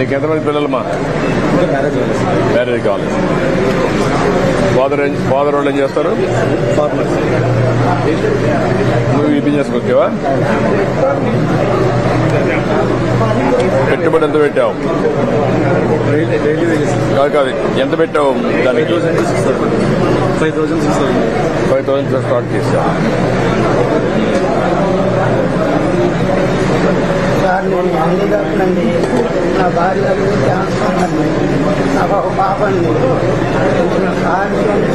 నీకు ఎంతమంది పిల్లలమ్మా మ్యారేజ్ అవ్వలేదు మ్యారేజ్ ఫాదర్ ఫాదర్ వాళ్ళు ఏం చేస్తారు? ఫార్మర్స్ నువ్వు ఈ బిజినెస్ వచ్చావా? పెట్టుబడి ఎంత పెట్టావు? కాదు కాదు ఎంత పెట్టావు ఫైవ్ దానికి thousand five thousand six five thousand start చేసా సార్ నేను నాకు ఒక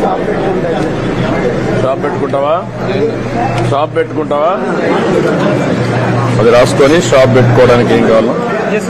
షాప్ పెట్టుకుంటాను షాప్ పెట్టుకుంటావా? షాప్ పెట్టుకుంటావా? అది రాసుకొని షాప్ పెట్టుకోవడానికి ఏం కావాలో? Yes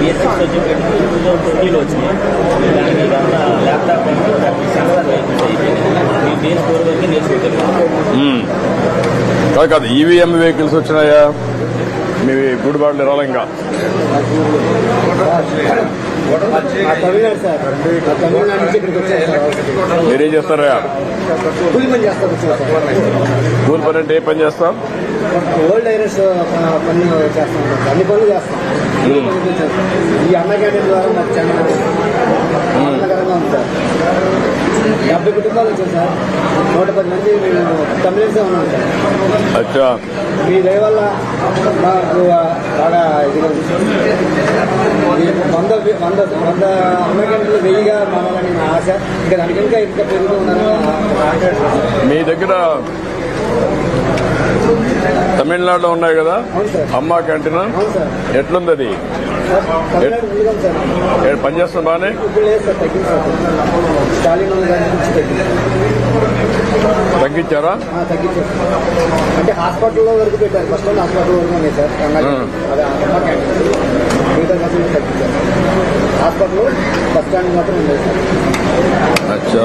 BSc certificate two thousand ట్వంటీలో దానికి ఇదంతా ల్యాప్టాప్ సెన్సార్ మీ ఫోర్ వరకు కాదు ఈవీఎం వెహికల్స్ వచ్చినాయా? మీ గుడిబాట్లు రాలంగా తమిళనాడు సార్ మీరేం చేస్తారా? పని చేస్తారు? కూలి పని అంటే ఏ పని చేస్తాం? ఓల్డ్ ఐరస్ పని చేస్తాం. సార్ అన్ని పనులు చేస్తాం. ఈ అన్న క్యాంటీన్ ద్వారా మాకు చాలా ఆనందకరంగా ఉంది సార్. డెబ్బై కుటుంబాలు వచ్చాయి సార్. నూట పది మంది మేము తమిళన్సే ఉన్నాం సార్. అచ్చా. మీ దయ వల్ల మాకు బాగా ఇదిగా వంద వంద వంద అమెరికన్లు వెయ్యిగా మారాలని నా ఆశ. ఇంకా దానికి ఇంకా ఇంకా పెరుగుతూ ఉన్నారని మీ దగ్గర తమిళనాడులో ఉన్నాయి కదా? అమ్మా క్యాంటీన్ ఎట్లుంది అది సార్, తమిళనాడు ముందుగా ఉంది సార్ ఏ పని చేస్తుంది బాగానే ఇప్పుడు లేదు సార్ తగ్గింది సార్ స్టాలిన్ ఉన్న దాని నుంచి తగ్గింది తగ్గించారా? అంటే హాస్పిటల్లో వరకు పెట్టారు. ఫస్ట్ టైం హాస్పిటల్ వరకు ఉన్నాయి సార్. హాస్పిటల్ బస్ స్టాండ్ మాత్రం ఉన్నాయి సార్. అచ్చా.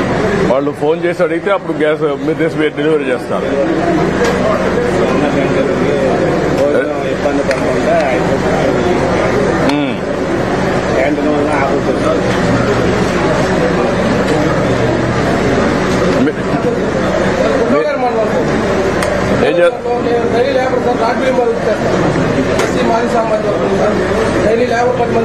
వాళ్ళు ఫోన్ చేసి అడిగితే అప్పుడు గ్యాస్ మీరు తీసి మీరు డెలివరీ చేస్తారు భోజనం ఇబ్బంది పడకుండా మ్మ్. క్యాంటీన్ వల్ల ఆపుతుంది మీ- మీ- ఏం చేస్తారు daily labour sir not bill మరుగుతారు SC మాజీ సామాజిక వర్గం సార్ డైలీ లేబర్ పది మంది